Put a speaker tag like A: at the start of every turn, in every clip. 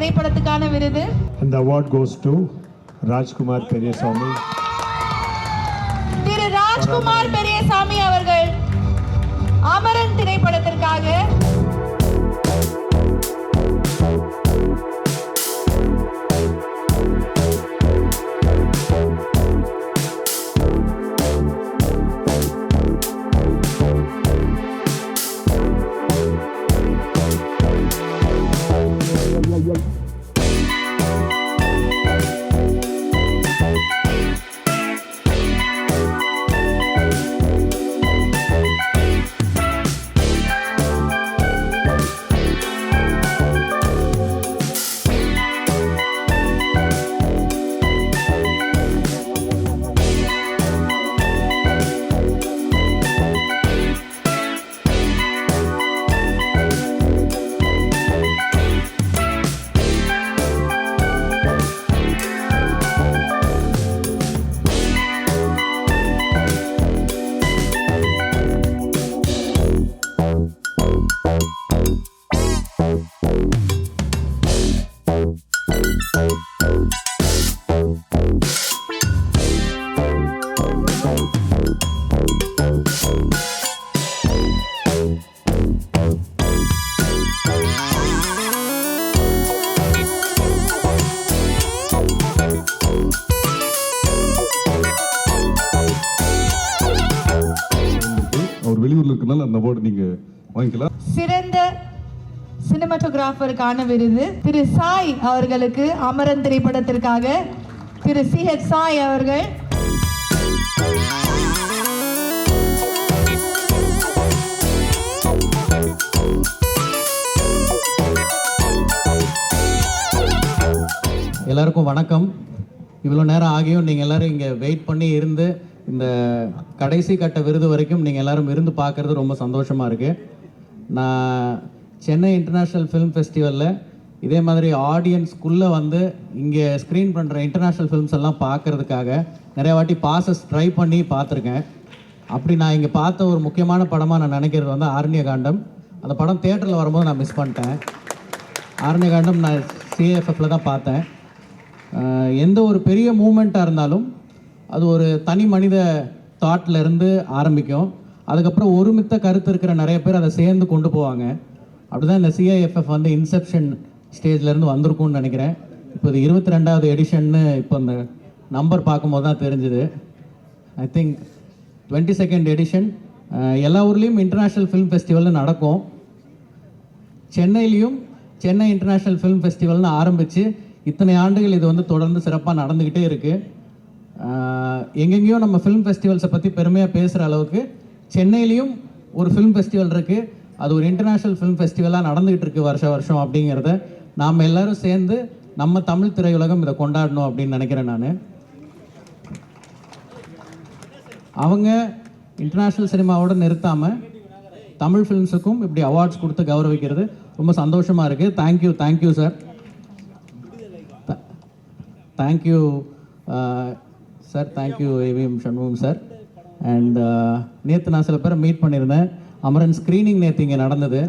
A: திரைப்படத்துக்கான விருது
B: the award goes to Rajkumar Peரியaswamy.
A: திரு ராஜ்குமார் பெரியசாமி அவர்கள் அமரன் திரைப்படத்திற்காக
C: வெளியூர்ல இருக்கனால அந்த அவார்டு நீங்க வாங்கிக்கலாம்
A: சிறந்த சினிமாட்டோகிராஃபருக்கான விருது திரு சாய் அவர்களுக்கு அமரன் திரைப்படத்திற்காக திரு சி ஹெச் சாய் அவர்கள்
D: எல்லாருக்கும் வணக்கம். இவ்வளோ நேரம் ஆகியும் நீங்கள் எல்லோரும் இங்கே வெயிட் பண்ணி இருந்து இந்த கடைசி கட்ட விருது வரைக்கும் நீங்கள் எல்லோரும் இருந்து பார்க்குறது ரொம்ப சந்தோஷமாக இருக்குது நான் சென்னை இன்டர்நேஷ்னல் ஃபிலிம் ஃபெஸ்டிவலில் இதே மாதிரி ஆடியன்ஸ்குள்ளே வந்து இங்கே ஸ்க்ரீன் பண்ணுற இன்டர்நேஷ்னல் ஃபிலிம்ஸ் எல்லாம் பார்க்கறதுக்காக நிறைய வாட்டி பாசஸ் ட்ரை பண்ணி பார்த்துருக்கேன். அப்படி நான் இங்கே பார்த்த ஒரு முக்கியமான படமாக நான் நினைக்கிறது வந்து ஆரண்ய காண்டம் அந்த படம் தேட்டரில் வரும்போது நான் மிஸ் பண்ணிட்டேன். ஆரண்யகாண்டம் நான் சிஏஎஃப்எஃப்ல தான் பார்த்தேன். எந்த ஒரு பெரிய மூமெண்ட்டாக இருந்தாலும் அது ஒரு தனி மனித தாட்ல இருந்து ஆரம்பிக்கும். அதுக்கப்புறம் ஒருமித்த கருத்து இருக்கிற நிறைய பேர் அதை சேர்ந்து கொண்டு போவாங்க. அப்படிதான் இந்த சிஐஎஃப்எஃப் வந்து இன்செப்ஷன் ஸ்டேஜ்லேருந்து வந்திருக்கும்னு நினைக்கிறேன். இப்போ இது இருபத்தி ரெண்டாவது எடிஷன்னு இப்போ அந்த நம்பர் பார்க்கும்போது தான் தெரிஞ்சுது. I think twenty second edition எல்லா ஊர்லேயும் இன்டர்நேஷ்னல் ஃபிலிம் ஃபெஸ்டிவல்னு நடக்கும். சென்னையிலையும் சென்னை இன்டர்நேஷ்னல் ஃபிலிம் ஃபெஸ்டிவல்னு ஆரம்பித்து இத்தனை ஆண்டுகள் இது வந்து தொடர்ந்து சிறப்பாக நடந்துக்கிட்டே இருக்குது எங்கெங்கேயோ நம்ம ஃபிலிம் ஃபெஸ்டிவல்ஸை பற்றி பெருமையாக பேசுகிற அளவுக்கு சென்னையிலையும் ஒரு ஃபிலிம் ஃபெஸ்டிவல் இருக்குது அது ஒரு இன்டர்நேஷ்னல் ஃபிலிம் ஃபெஸ்டிவலாக நடந்துகிட்டு இருக்கு வருஷ வருஷம் அப்படிங்கிறத நாம் எல்லோரும் சேர்ந்து நம்ம தமிழ் திரையுலகம் இதை கொண்டாடணும் அப்படின்னு நினைக்கிறேன் நான். அவங்க இன்டர்நேஷ்னல் சினிமாவோட நிறுத்தாமல் தமிழ் ஃபிலிம்ஸுக்கும் இப்படி அவார்ட்ஸ் கொடுத்து கௌரவிக்கிறது ரொம்ப சந்தோஷமாக இருக்குது thank you thank you sir thank you sir thank you AVM Shanmugam sir and நேற்று நான் சில பேரை மீட் பண்ணியிருந்தேன். அமரன் ஸ்க்ரீனிங் நேற்று இங்கே நடந்தது.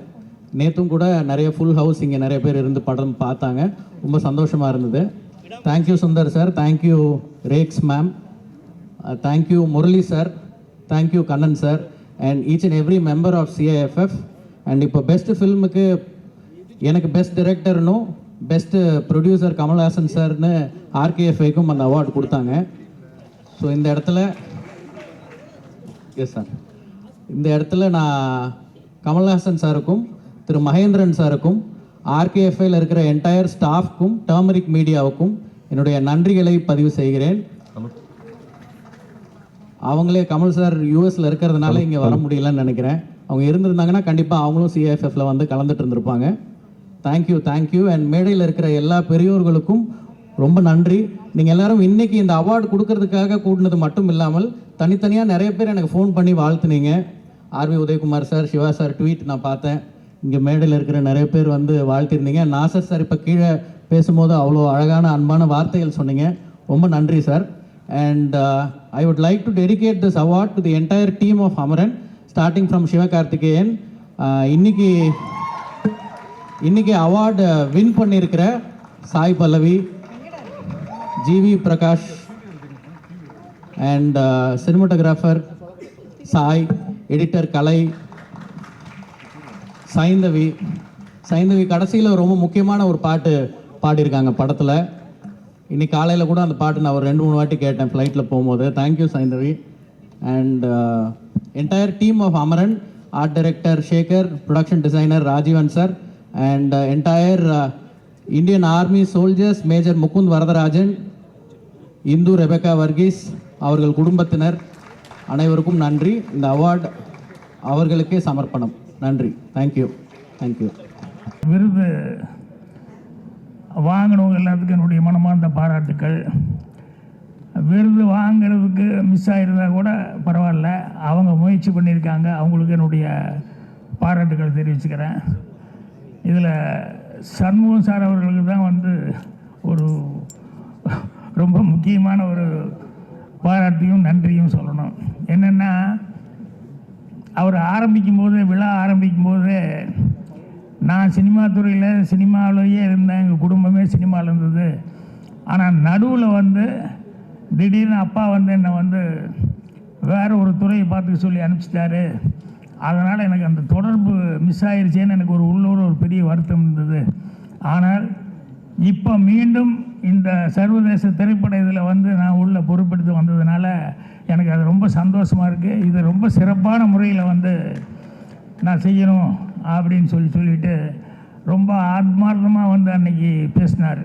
D: நேற்றும் கூட நிறைய ஃபுல் ஹவுஸ் இங்கே நிறைய பேர் இருந்து படம் பார்த்தாங்க. ரொம்ப சந்தோஷமாக இருந்தது. Thank you Sundar sir thank you racks ma'am thank you Murali sir thank you Kannan sir and each and every member of CAFF and இப்போ பெஸ்ட் ஃபில்முக்கு எனக்கு பெஸ்ட் டிரெக்டர்னும் பெஸ்ட் ப்ரொடியூசர் கமல்ஹாசன் சார்னு ஆர்கேஎஃப்ஐக்கும் அந்த அவார்டு கொடுத்தாங்க. ஸோ இந்த இடத்துல எஸ் சார் இந்த இடத்துல நான் கமல்ஹாசன் சாருக்கும் திரு மகேந்திரன் சாருக்கும் ஆர்கேஎஃப்ஐயில் இருக்கிற என்டையர் ஸ்டாஃப்க்கும் டர்மரிக் மீடியாவுக்கும் என்னுடைய நன்றிகளை பதிவு செய்கிறேன். அவங்களே கமல் சார் யூஎஸ்ல இருக்கிறதுனால இங்கே வர முடியலன்னு நினைக்கிறேன். அவங்க இருந்திருந்தாங்கன்னா கண்டிப்பாக அவங்களும் சிஎஃப்எஃப்ல வந்து கலந்துட்டு இருந்திருப்பாங்க. தேங்க்யூ தேங்க்யூ அண்ட் மேடையில் இருக்கிற எல்லா பெரியோர்களுக்கும் ரொம்ப நன்றி. நீங்கள் எல்லாரும் இன்னைக்கு இந்த அவார்டு கொடுக்கறதுக்காக கூடினது மட்டும் இல்லாமல் தனித்தனியாக நிறைய பேர் எனக்கு ஃபோன் பண்ணி வாழ்த்துனீங்க. RV Udhayakumar sir Siva sir tweet நான் பார்த்தேன். இங்கே மேடையில் இருக்கிற நிறைய பேர் வந்து வாழ்த்திருந்தீங்க. நாசர் சார் இப்போ கீழே பேசும்போது அவ்வளோ அழகான அன்பான வார்த்தைகள் சொன்னீங்க. ரொம்ப நன்றி sir and I would like to dedicate this award to the entire team of Amaran starting from Sivakarthikeyan இன்னைக்கு இன்னைக்கு அவார்டு வின் பண்ணியிருக்கிற Sai Pallavi GV Prakash and cinematographer uh, Sai editor Kalai Saindhavi. Saindhavi கடைசியில் ரொம்ப முக்கியமான ஒரு பாட்டு பாடியிருக்காங்க படத்தில். இன்னைக்கு காலையில் கூட அந்த பாட்டு நான் ஒரு ரெண்டு மூணு வாட்டி கேட்டேன் ஃப்ளைட்டில் போகும்போது. Thank you Saindhavi. And entire team of Amaran art director Sekhar production designer Rajeevan sir and entire Indian army soldiers major Mukund Varadarajan Indhu Rebecca Varghese அவர்கள் குடும்பத்தினர் அனைவருக்கும் நன்றி. இந்த அவார்ட் அவர்களுக்கே சமர்ப்பணம். நன்றி. தேங்க்யூ தேங்க்யூ
E: விருது வாங்கினவங்க எல்லாத்துக்கும் என்னுடைய மனமார்ந்த பாராட்டுக்கள். விருது வாங்கிறதுக்கு மிஸ் ஆகிருந்தா கூட பரவாயில்ல. அவங்க முயற்சி பண்ணியிருக்காங்க. அவங்களுக்கு என்னுடைய பாராட்டுக்கள் தெரிவிச்சுக்கிறேன். இதில் சண்முகம் சார் அவர்களுக்கு தான் வந்து ஒரு ரொம்ப முக்கியமான ஒரு பாராட்டியும் நன்றியும் சொல்லணும். என்னென்னா அவர் ஆரம்பிக்கும் போது விழா ஆரம்பிக்கும் போது நான் சினிமா துறையில் சினிமாவிலேயே இருந்தேன் எங்கள் குடும்பமே சினிமாவில் இருந்தது. ஆனால் நடுவில் வந்து திடீர்னு அப்பா வந்து என்னை வந்து வேறு ஒரு துறையை பார்த்துக்க சொல்லி அனுப்பிச்சிட்டாரு. அதனால் எனக்கு அந்த தொடர்பு மிஸ் ஆயிருச்சேன்னு எனக்கு ஒரு உள்ளூர் ஒரு பெரிய வருத்தம் இருந்தது. ஆனால் இப்போ மீண்டும் இந்த சர்வதேச திரைப்பட இதில் வந்து நான் உள்ள பொறுப்பெடுத்து வந்ததுனால எனக்கு அது ரொம்ப சந்தோஷமாக இருக்குது இது ரொம்ப சிறப்பான முறையில் வந்து நான் செய்யணும் அப்படின்னு சொல்லி சொல்லிட்டு ரொம்ப ஆத்மார்த்தமாக வந்து அன்னைக்கு பேசினார்.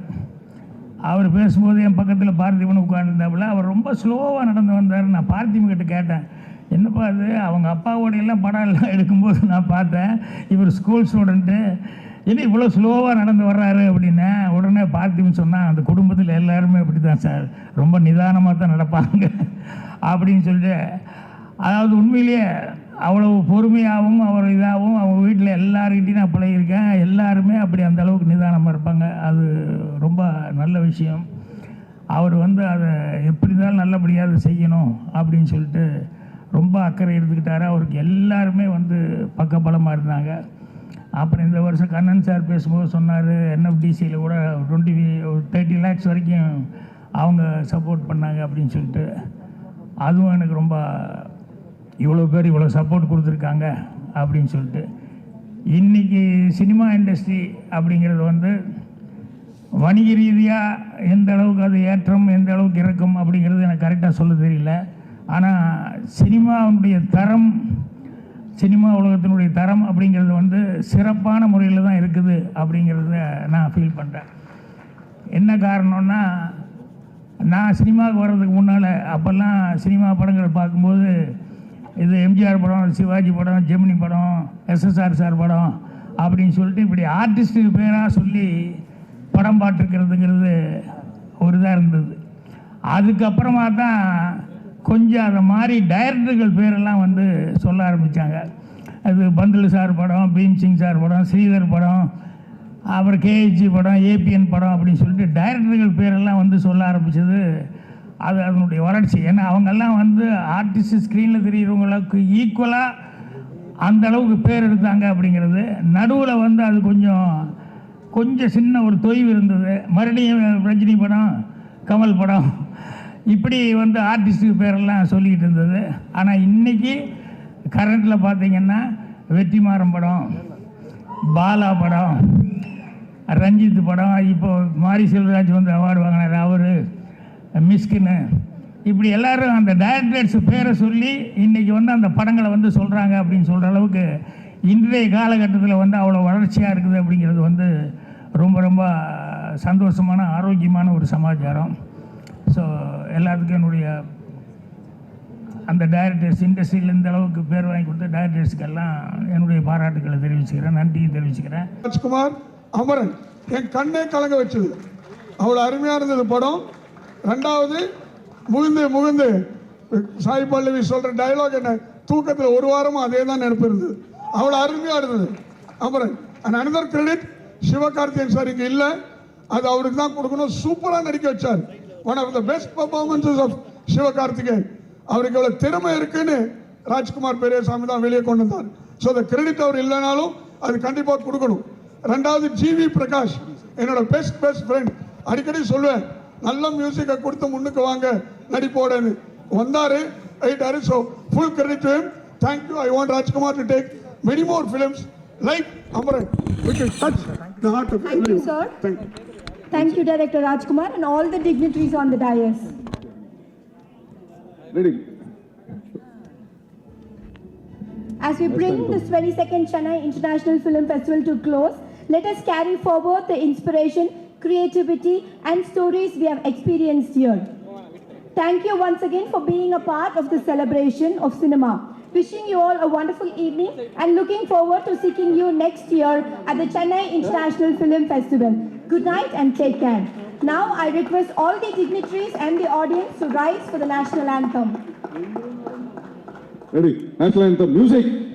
E: அவர் பேசும்போது என் பக்கத்தில் பார்த்திபன் உட்காந்துருந்தாப்புல அவர் ரொம்ப ஸ்லோவாக நடந்து வந்தார் நான் பார்த்திபன் கிட்ட கேட்டேன். என்னப்பா அது அவங்க அப்பாவோட எல்லாம் படம் எல்லாம் எடுக்கும்போது நான் பார்த்தேன். இவர் ஸ்கூல் ஸ்டூடெண்ட்டு என்ன இவ்வளோ ஸ்லோவாக நடந்து வர்றாரு அப்படின்னு உடனே பார்த்திபன் சொன்னால் அந்த குடும்பத்தில் எல்லாருமே அப்படி தான் சார். ரொம்ப நிதானமாக தான் நடப்பாங்க அப்படின்னு சொல்லிட்டு அதாவது உண்மையிலேயே அவ்வளவு பொறுமையாகவும் அவர் இதாகவும் அவங்க வீட்டில் எல்லாருக்கிட்டையும் நான் பழகியிருக்கேன். எல்லாருமே அப்படி அந்த அளவுக்கு நிதானமாக இருப்பாங்க. அது ரொம்ப நல்ல விஷயம். அவர் வந்து அதை எப்படி இருந்தாலும் நல்லபடியாக அதை செய்யணும் அப்படின்னு சொல்லிட்டு ரொம்ப அக்கறை எடுத்துக்கிட்டாரு அவருக்கு எல்லாருமே வந்து பக்கபலமாக இருந்தாங்க. அப்புறம் இந்த வருஷம் கண்ணன் சார் பேசும்போது சொன்னார் என்எஃப்டிசியில் கூட டுவெண்ட்டி ஒரு தேர்ட்டி லேக்ஸ் வரைக்கும் அவங்க சப்போர்ட் பண்ணாங்க அப்படின்னு சொல்லிட்டு. அதுவும் எனக்கு ரொம்ப இவ்வளோ பேர் இவ்வளோ சப்போர்ட் கொடுத்துருக்காங்க அப்படின்னு சொல்லிட்டு. இன்றைக்கி சினிமா இண்டஸ்ட்ரி அப்படிங்கிறது வந்து வணிக ரீதியாக எந்த அளவுக்கு அது ஏற்றம் எந்த அளவுக்கு இறக்கும் அப்படிங்கிறது எனக்கு கரெக்டாக சொல்ல தெரியல. ஆனால் சினிமாவுடைய தரம் சினிமா உலகத்தினுடைய தரம் அப்படிங்கிறது வந்து சிறப்பான முறையில் தான் இருக்குது அப்படிங்கிறத நான் ஃபீல் பண்ணுறேன் என்ன காரணம்னா நான் சினிமாவுக்கு வர்றதுக்கு முன்னால் அப்போல்லாம் சினிமா படங்கள் பார்க்கும்போது இது எம்ஜிஆர் படம் சிவாஜி படம் ஜெமினி படம் எஸ்எஸ்ஆர் சார் படம் அப்படின்னு சொல்லிட்டு இப்படி ஆர்டிஸ்ட்டுக்கு பேராக சொல்லி படம் பார்த்துருக்கிறதுங்கிறது ஒரு இதாக இருந்தது. அதுக்கப்புறமா தான் கொஞ்சம் அதை மாதிரி டைரக்டர்கள் பேரெல்லாம் வந்து சொல்ல ஆரம்பித்தாங்க அது பந்துலு சார் படம் பீம் சிங் சார் படம் ஸ்ரீதர் படம் அப்புறம் கேஹெச்சி படம் ஏபிஎன் படம் அப்படின்னு சொல்லிட்டு டைரக்டர்கள் பேரெல்லாம் வந்து சொல்ல ஆரம்பித்தது அது அதனுடைய வறட்சி ஏன்னா அவங்கெல்லாம் வந்து ஆர்டிஸ்ட் ஸ்க்ரீனில் தெரிகிறவங்களுக்கு ஈக்குவலாக அந்த அளவுக்கு பேர் எடுத்தாங்க அப்படிங்கிறது. நடுவில் வந்து அது கொஞ்சம் கொஞ்சம் சின்ன ஒரு தொய்வு இருந்தது. மறுபடியும் ரஜினி படம் கமல் படம் இப்படி வந்து ஆர்டிஸ்ட்டுக்கு பேரெல்லாம் சொல்லிக்கிட்டு இருந்தது. ஆனால் இன்றைக்கி கரண்ட்டில் பார்த்தீங்கன்னா வெற்றிமாறன் படம் பாலா படம் ரஞ்சித் படம் இப்போ மாரி செல்வராஜ் வந்து அவார்டு வாங்கினார். அவர் மிஸ்கின்னு. இப்படி எல்லாரும் அந்த டைரக்டர்ஸ் பேரை சொல்லி இன்றைக்கி வந்து அந்த படங்களை வந்து சொல்கிறாங்க அப்படின்னு சொல்கிற அளவுக்கு இன்றைய காலகட்டத்தில் வந்து அவ்வளோ வளர்ச்சியாக இருக்குது அப்படிங்கிறது வந்து ரொம்ப ரொம்ப சந்தோஷமான ஆரோக்கியமான ஒரு சமாச்சாரம். ஸோ எல்லாத்துக்கும் என்னுடைய அந்த டைரக்டர்ஸ் இண்டஸ்ட்ரியில் இந்த அளவுக்கு பேர் வாங்கி கொடுத்த டைரக்டர்ஸ்க்கெல்லாம் என்னுடைய பாராட்டுக்களை தெரிவிச்சுக்கிறேன் நன்றியும் தெரிவிச்சுக்கிறேன்.
F: ராஜ்குமார் அமரன் என் கண்ணே கலங்க வச்சது. அவ்வளோ அருமையாக இருந்தது படம். ரெண்டாவது முகுந்து முகுந்து. சாய் பல்லவி சொல்கிற டைலாக் என்ன? தூக்கத்தில் ஒரு வாரமும் அதே தான் நினைப்பு இருந்தது. அவ்வளோ அருமையாக இருந்தது. Amaran and another credit Sivakarthikeyan sir இங்கே இல்லை. அது அவருக்கு தான் கொடுக்கணும். சூப்பராக நடிக்க வச்சார். One of the best performances of Sivakarthikeyan அவருக்கு எவ்வளோ திறமை இருக்குன்னு ராஜ்குமார் பெரியசாமி தான் வெளியே கொண்டு வந்தார். ஸோ அந்த கிரெடிட் அவர் இல்லைனாலும் அது கண்டிப்பாக கொடுக்கணும். ரெண்டாவது ஜிவி பிரகாஷ் என்னோட பெஸ்ட் பெஸ்ட் ஃப்ரெண்ட் அடிக்கடி சொல்லுவேன் நல்ல மியூசிக்கை கொடுத்து முன்னுக்கு வாங்க நடிப்போடன்னு. வந்தாரு ஆயிட்டாரு so full credit to him thank you I want Rajkumar to take many more films like Amaran the heart of
G: Thank you,
F: everyone.
G: sir.
F: Thank you.
G: Director Rajkumar, and all the dignitaries on the dais.
C: Ready
G: As we bring this 22nd Chennai International Film Festival to close, let us carry forward the inspiration, creativity, and stories we have experienced here. Thank you once again for being a part of the celebration of cinema. Wishing you all a wonderful evening and looking forward to seeing you next year at the Chennai International Film Festival. Good night and take care. Now I request all the dignitaries and the audience to rise for the national anthem.
C: Ready? National anthem. Music.